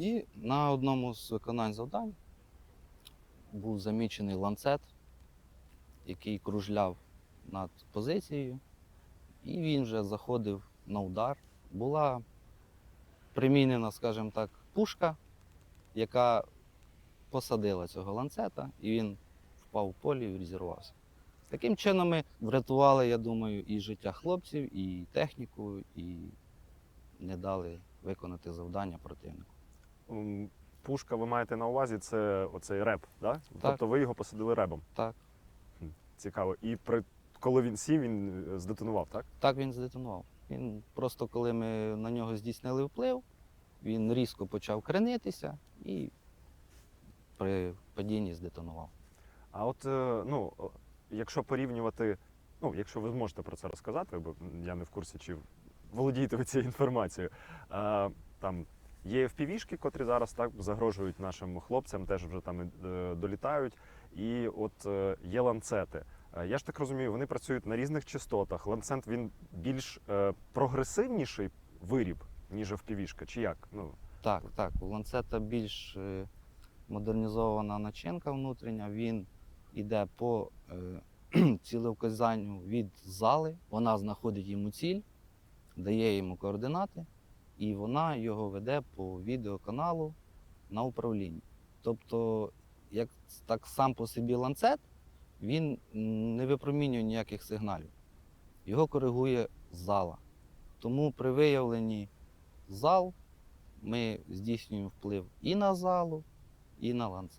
І на одному з виконань завдань був замічений ланцет, який кружляв над позицією, і він вже заходив на удар. Була примінена, скажімо так, пушка, яка посадила цього ланцета, і він впав в полі і розірвався. Таким чином ми врятували, я думаю, і життя хлопців, і техніку, і не дали виконати завдання противнику. Пушка, ви маєте на увазі, це оцей реп, да? Тобто ви його посадили ребом. Так. Цікаво. І при коли він сів, він е, здетонував, так? Так він здетонував. Він просто коли ми на нього здійснили вплив, він різко почав кренитися і при падінні здетонував. А от е, ну, якщо порівнювати, ну, якщо ви зможете про це розказати, бо я не в курсі, чи володієте ви цією інформацією. Е, там є FPV-шки, котрі зараз так загрожують нашим хлопцям, теж вже там е, долітають. І от е, є ланцети. Е, Я ж так розумію, вони працюють на різних частотах. Ланцет він більш прогресивніший виріб, ніж FPV-шка, чи як? Ну, Так, так, у ланцета більш модернізована начинка внутрішня, він йде по цілевказанню від зали, вона знаходить йому ціль, дає йому координати, і вона його веде по відеоканалу на управлінні. Тобто, як так сам по собі ланцет, він не випромінює ніяких сигналів. Його коригує зала. Тому при виявленні зал ми здійснюємо вплив і на залу, і на ланцет.